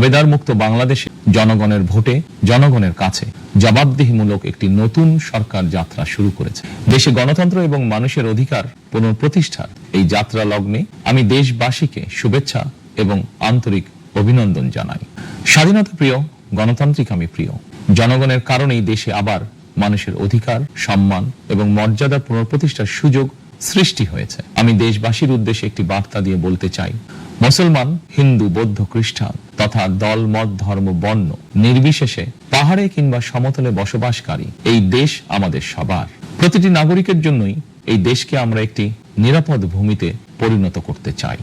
আবেদার মুক্ত বাংলাদেশে জনগণের ভোটে, জনগণের কাছে জবাবদিহিমূলক একটি নতুন সরকার যাত্রা শুরু করেছে। দেশে গণতন্ত্র এবং মানুষের অধিকার পুনঃপ্রতিষ্ঠার এই যাত্রা লগ্নে আমি দেশবাসীকে শুভেচ্ছা এবং আন্তরিক অভিনন্দন জানাই। স্বাধীনতা প্রিয়, গণতান্ত্রিক আমি প্রিয়। জনগণের কারণেই দেশে আবার মানুষের অধিকার, সম্মান এবং মর্যাদা পুনঃপ্রতিষ্ঠার সুযোগ সৃষ্টি হয়েছে। আমি দেশবাসীর উদ্দেশ্যে একটি বার্তা দিয়ে বলতে চাই, মুসলমান, হিন্দু, বৌদ্ধ, খ্রিস্টান তথা দল, মত, ধর্ম, বর্ণ নির্বিশেষে পাহাড়ে কিংবা সমতলে বসবাসকারী এই দেশ আমাদের সবার। প্রতিটি নাগরিকের জন্যই এই দেশকে আমরা একটি নিরাপদ ভূমিতে পরিণত করতে চাই।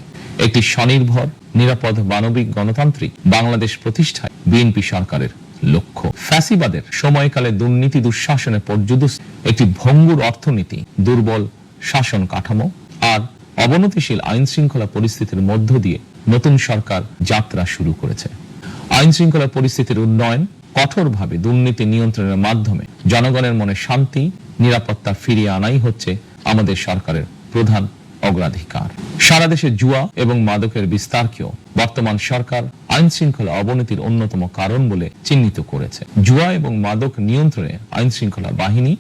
একটি স্বনির্ভর, নিরাপদ মানবিক গণতান্ত্রিক বাংলাদেশ প্রতিষ্ঠায় বিএনপি সরকারের লক্ষ্য। ফ্যাসিবাদের সময়কালে দুর্নীতি, দুঃশাসনে পর্যুদস্ত একটি ভঙ্গুর অর্থনীতি, দুর্বল শাসন কাঠামো অবনতিশীল আইন শৃঙ্খলা পরিস্থিতির মধ্য দিয়ে নতুন সরকার যাত্রা শুরু করেছে। আইন শৃঙ্খলা পরিস্থিতির উন্নয়ন কঠোরভাবে দুর্নীতি নিয়ন্ত্রণের মাধ্যমে জনগণের মনে শান্তি, নিরাপত্তা ফিরিয়ে আনাই হচ্ছে আমাদের সরকারের প্রধান অগ্রাধিকার। সারা দেশে জুয়া এবং মাদকের বিস্তারকেও বর্তমান সরকার আইন শৃঙ্খলা অবনতির অন্যতম কারণ বলে চিহ্নিত করেছে। জুয়া এবং মাদক নিয়ন্ত্রণে আইন শৃঙ্খলা বাহিনী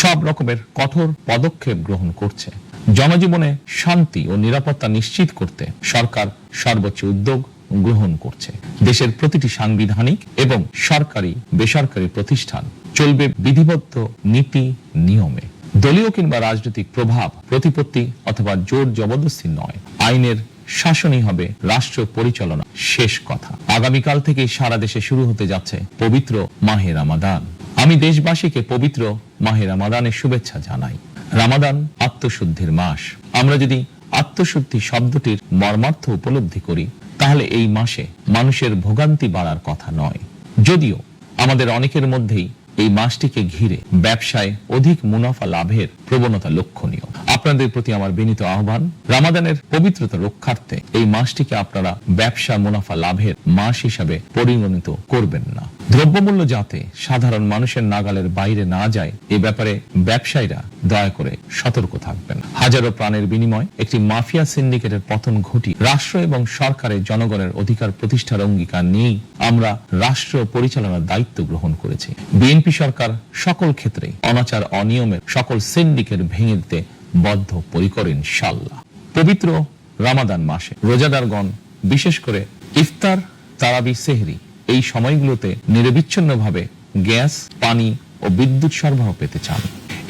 সব রকমের কঠোর পদক্ষেপ গ্রহণ করছে। জনজীবনে শান্তি ও নিরাপত্তা নিশ্চিত করতে সরকার সর্বোচ্চ উদ্যোগ গ্রহণ করছে। দেশের প্রতিটি সাংবিধানিক এবং সরকারি বেসরকারি প্রতিষ্ঠান চলবে বিধিবদ্ধ নীতি নিয়মে। দলীয় কিংবা রাজনৈতিক প্রভাব, প্রতিপত্তি অথবা জোর জবরদস্তি নয়। আইনের শাসনই হবে রাষ্ট্র পরিচালনা শেষ কথা। আগামীকাল থেকে সারা দেশে শুরু হতে যাচ্ছে পবিত্র মাহে রামাদান। আমি দেশবাসীকে পবিত্র মাহে রামাদানের শুভেচ্ছা জানাই। রামাদান আত্মশুদ্ধির মাস। আমরা যদি আত্মশুদ্ধি শব্দটির মর্মার্থ উপলব্ধি করি, তাহলে এই মাসে মানুষের ভোগান্তি বাড়ার কথা নয়। যদিও আমাদের অনেকের মধ্যেই এই মাসটিকে ঘিরে ব্যবসায় অধিক মুনাফা লাভের প্রবণতা লক্ষণীয়। আপনাদের প্রতি আমার বিনীত আহ্বান, রামাদানের পবিত্রতা রক্ষার্থে এই মাসটিকে আপনারা ব্যবসা মুনাফা লাভের মাস হিসাবে পরিগণিত করবেন না। দ্রব্যমূল্য যাতে সাধারণ মানুষের নাগালের বাইরে না যায়, এ ব্যাপারে ব্যবসায়ীরা দয়া করে সতর্ক থাকবেন। হাজারো প্রাণের বিনিময় একটি মাফিয়া সিন্ডিকেটের পতন ঘটি রাষ্ট্র এবং সরকারের জনগণের অধিকার প্রতিষ্ঠার অঙ্গীকার নিয়েই আমরা রাষ্ট্র পরিচালনার দায়িত্ব গ্রহণ করেছি। বিএনপি সরকার সকল ক্ষেত্রে অনাচার অনিয়মের সকল সিন্ডিকেট ভেঙে দিতে বদ্ধ পরিকর ইনশাল্লাহ পবিত্র রামাদান মাসে রোজাদারগণ, বিশেষ করে ইফতার, তারাবি, সেহরি, এই সময়গুলোতে নিরবিচ্ছিন্নভাবে গ্যাস, পানি ও বিদ্যুৎ সরবরাহ পেতে চান।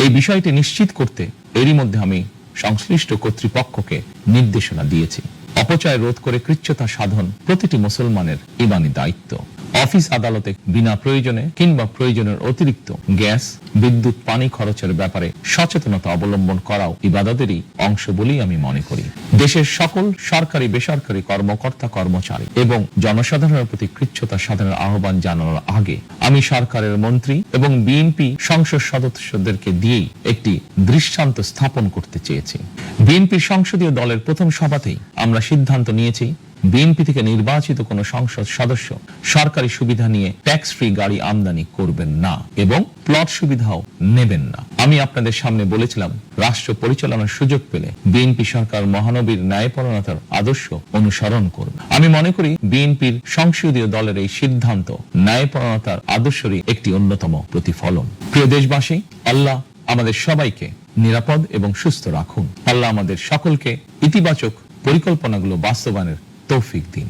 এই বিষয়টি নিশ্চিত করতে এরই মধ্যে আমি সংশ্লিষ্ট কর্তৃপক্ষকে নির্দেশনা দিয়েছি। অপচয় রোধ করে কৃচ্ছতা সাধন প্রতিটি মুসলমানের ইমানি দায়িত্ব। অফিস আদালতে বিনা প্রয়োজনে কিংবা প্রয়োজনের অতিরিক্ত গ্যাস, বিদ্যুৎ, পানি খরচের ব্যাপারে সচেতনতা অবলম্বন করাও ইবাদতেরই অংশ বলেই আমি মনে করি। দেশের সকল সরকারি, বেসরকারি কর্মকর্তা, কর্মচারী এবং জনসাধারণের প্রতি কৃচ্ছতা সাধনের আহ্বান জানানোর আগে আমি সরকারের মন্ত্রী এবং বিএনপি সংসদ সদস্যদেরকে দিয়েই একটি দৃষ্টান্ত স্থাপন করতে চেয়েছি। বিএনপি সংসদীয় দলের প্রথম সভাতেই আমরা সিদ্ধান্ত নিয়েছি বিএনপি থেকে নির্বাচিত কোন সংসদ সদস্য সরকারি সুবিধা নিয়ে ট্যাক্স ফ্রি গাড়ি আমদানি করবেন না এবং প্লট সুবিধাও নেবেন না। আমি আপনাদের সামনে বলেছিলাম, রাষ্ট্র পরিচালনার সুযোগ পেলে বিএনপি সরকার মহানবীর ন্যায়পরণতার আদর্শ অনুসরণ করবে। আমি মনে করি বিএনপির সংসদীয় দলের এই সিদ্ধান্ত ন্যায়পরণতার আদর্শেরই একটি অন্যতম প্রতিফলন। প্রিয় দেশবাসী, আল্লাহ আমাদের সবাইকে নিরাপদ এবং সুস্থ রাখুন। আল্লাহ আমাদের সকলকে ইতিবাচক পরিকল্পনাগুলো বাস্তবায়নের তৌফিক দিন।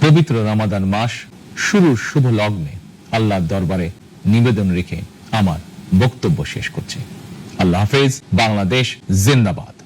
পবিত্র রামাদান মাস, শুরুর শুভ লগ্নে আল্লাহর দরবারে নিবেদন রেখে আমার বক্তব্য শেষ করছে। আল্লাহ হাফেজ, বাংলাদেশ জিন্দাবাদ।